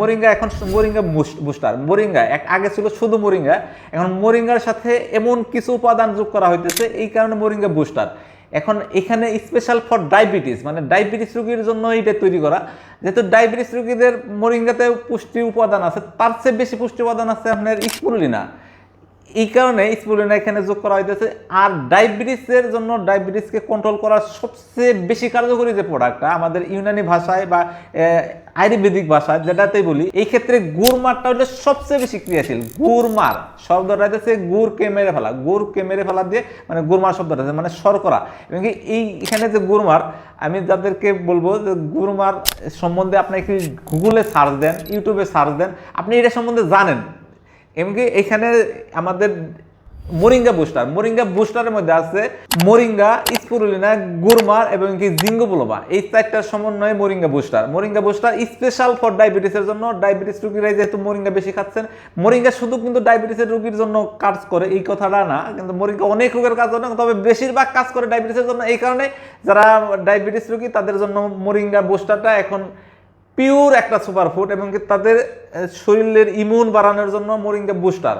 Moringa এখন moringa booster moringa এক আগে ছিল শুধু মোরিঙ্গা এখন মোরিঙ্গার সাথে এমন কিছু উপাদান যোগ করা হইতেছে, এই কারণে মোরিঙ্গা বুস্টার এখন এখানে স্পেশাল ফর ডায়াবেটিস মানে ডায়াবেটিস রোগীর জন্য এটা তৈরি করা। যেহেতু ডায়াবেটিস রোগীদের মোরিঙ্গাতে পুষ্টি উপাদান আছে, তার চেয়ে বেশি পুষ্টি উপাদান আছে আপনার স্পুরুলিনা এই কারণে স্পুলিনা এখানে যোগ করা হইতেছে। আর ডায়াবেটিসের জন্য ডায়াবেটিসকে কন্ট্রোল করার সবচেয়ে বেশি কার্যকরী যে প্রোডাক্টটা আমাদের ইউনানি ভাষায় বা আয়ুর্বেদিক ভাষায় যেটাতেই বলি এই ক্ষেত্রে গুড়মারটা হলো সবচেয়ে বেশি ক্রিয়াশীল। গুড়মার শব্দটা হচ্ছে গুড়কে মেরে ফেলা। গুড়কে মেরে ফেলা দিয়ে মানে গুড়মার শব্দটা আছে, মানে শর্করা। এবং কি এই এখানে যে গুড়মার আমি যাদেরকে বলব যে গুড়মার সম্বন্ধে আপনি একটু গুগলে সার্চ দেন ইউটিউবে সার্চ দেন আপনি এটা সম্বন্ধে জানেন। এমনকি এখানে আমাদের মোরিঙ্গা বুস্টার মোরিঙ্গা বুস্টারের মধ্যে আছে মোরিঙ্গা, স্পুরুলিনা, গুরমার এবং কি জিঙ্গোবুলোবা। এই চারটার সমন্বয়ে moringa booster moringa booster special for ডায়াবেটিসের জন্য ডায়াবেটিস রোগীরা যেহেতু মোরিঙ্গা বেশি খাচ্ছেন, মোরিঙ্গা শুধু কিন্তু ডায়াবেটিসের রোগীর জন্য কাজ করে, এই কথাটা না, কিন্তু মোরিঙ্গা অনেক রোগের কাজ করে, তবে বেশিরভাগ কাজ করে ডায়াবেটিসের জন্য, এই কারণে যারা ডায়াবেটিস রোগী, তাদের জন্য মোরিঙ্গা বুস্টারটা এখন পিওর একটা সুপারফুড এবং তাদের শরীরের ইমিউন বাড়ানোর জন্য মোরিঙ্গা বুস্টার।